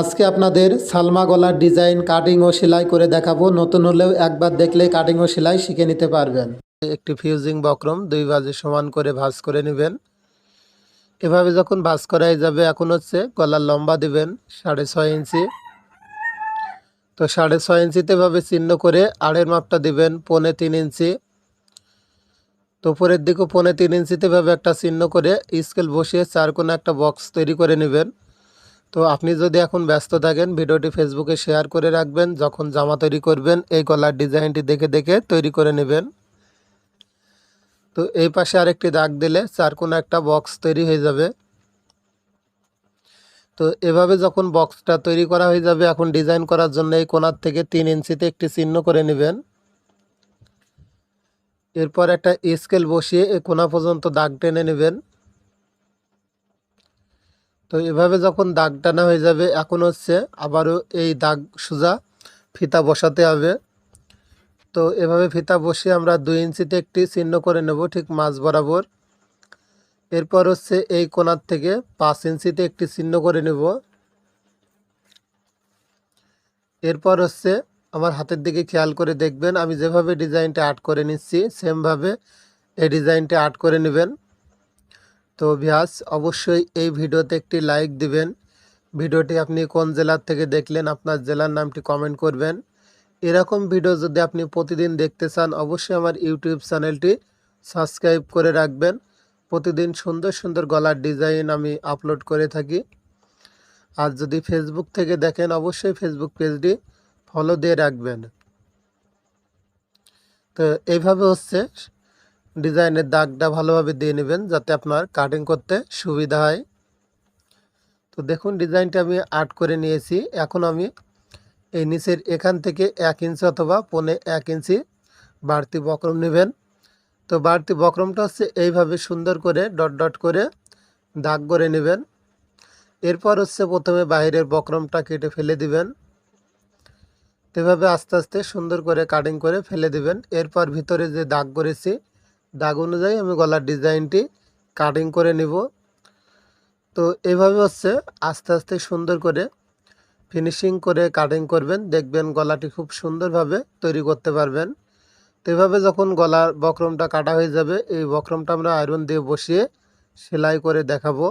আজকে আপনাদের সালমা গলার ডিজাইন কাটিং ও সেলাই করে দেখাবো। নতুন হলেও একবার দেখলে কাটিং ও সেলাই শিখে নিতে পারবেন। একটি ফিউজিং বক্রম, দুই বাজে সমান করে ভাঁজ করে নেবেন। এভাবে যখন ভাঁজ করাই যাবে, এখন হচ্ছে গলার লম্বা দিবেন সাড়ে ছয় ইঞ্চি। তো সাড়ে ছয় ইঞ্চিতে এভাবে চিহ্ন করে আড়ের মাপটা দিবেন, পৌনে তিন ইঞ্চি। তো উপরের দিকে পৌনে তিন ইঞ্চিতে এভাবে একটা চিহ্ন করে স্কেল বসিয়ে চার কোনো একটা বক্স তৈরি করে নেবেন। তো আপনি যদি এখন ব্যস্ত থাকেন, ভিডিওটি ফেসবুকে শেয়ার করে রাখবেন। যখন জামা তৈরি করবেন, এই গলার ডিজাইনটি দেখে দেখে তৈরি করে নেবেন। তো এই পাশে আরেকটি দাগ দিলে চার কোনো একটা বক্স তৈরি হয়ে যাবে। তো এভাবে যখন বক্সটা তৈরি করা হয়ে যাবে, এখন ডিজাইন করার জন্য এই কোনার থেকে তিন ইঞ্চিতে একটি চিহ্ন করে নেবেন। এরপর একটা স্কেল বসিয়ে এই কোনা পর্যন্ত দাগ টেনে নেবেন। তো এভাবে যখন দাগ টানা হয়ে যাবে, এখন হচ্ছে আবারও এই দাগ সোজা ফিতা বসাতে হবে। তো এভাবে ফিতা বসিয়ে আমরা দুই ইঞ্চিতে একটি চিহ্ন করে নেব ঠিক মাঝ বরাবর। এরপর হচ্ছে এই কোনার থেকে পাঁচ ইঞ্চিতে একটি চিহ্ন করে নেব। এরপর হচ্ছে আমার হাতের দিকে খেয়াল করে দেখবেন, আমি যেভাবে ডিজাইনটা আর্ট করে নিচ্ছি, সেমভাবে এই ডিজাইনটা আর্ট করে নেবেন। তো ভিয়াস অবশ্যই এই ভিডিওতে একটি লাইক দিবেন। ভিডিওটি আপনি কোন জেলার থেকে দেখলেন, আপনার জেলার নামটি কমেন্ট করবেন। এরকম ভিডিও যদি আপনি প্রতিদিন দেখতে চান, অবশ্যই আমার ইউটিউব চ্যানেলটি সাবস্ক্রাইব করে রাখবেন। প্রতিদিন সুন্দর সুন্দর গলার ডিজাইন আমি আপলোড করে থাকি। আর যদি ফেসবুক থেকে দেখেন, অবশ্যই ফেসবুক পেজটি ফলো দিয়ে রাখবেন। তো এইভাবে হচ্ছে ডিজাইনের দাগটা ভালোভাবে দিয়ে নেবেন যাতে আপনার কাটিং করতে সুবিধা হয়। তো দেখুন, ডিজাইনটা আমি আর্ট করে নিয়েছি। এখন আমি এই নিচের এখান থেকে এক ইঞ্চি অথবা পনে এক ইঞ্চি বাড়তি বক্রম নেবেন। তো বাড়তি বক্রমটা হচ্ছে এইভাবে সুন্দর করে ডট ডট করে দাগ করে নেবেন। এরপর হচ্ছে প্রথমে বাইরের বক্রমটা কেটে ফেলে দিবেন। এভাবে আস্তে আস্তে সুন্দর করে কাটিং করে ফেলে দিবেন। এরপর ভিতরে যে দাগ করেছি দাগ অনুযায়ী আমি গলার ডিজাইনটি কাটিং করে নিব। তো এভাবে হচ্ছে আস্তে আস্তে সুন্দর করে ফিনিশিং করে কাটিং করবেন। দেখবেন গলাটি খুব সুন্দরভাবে তৈরি করতে পারবেন। তো এভাবে যখন গলার বক্রমটা কাটা হয়ে যাবে, এই বক্রমটা আমরা আয়রন দিয়ে বসিয়ে সেলাই করে দেখাবো।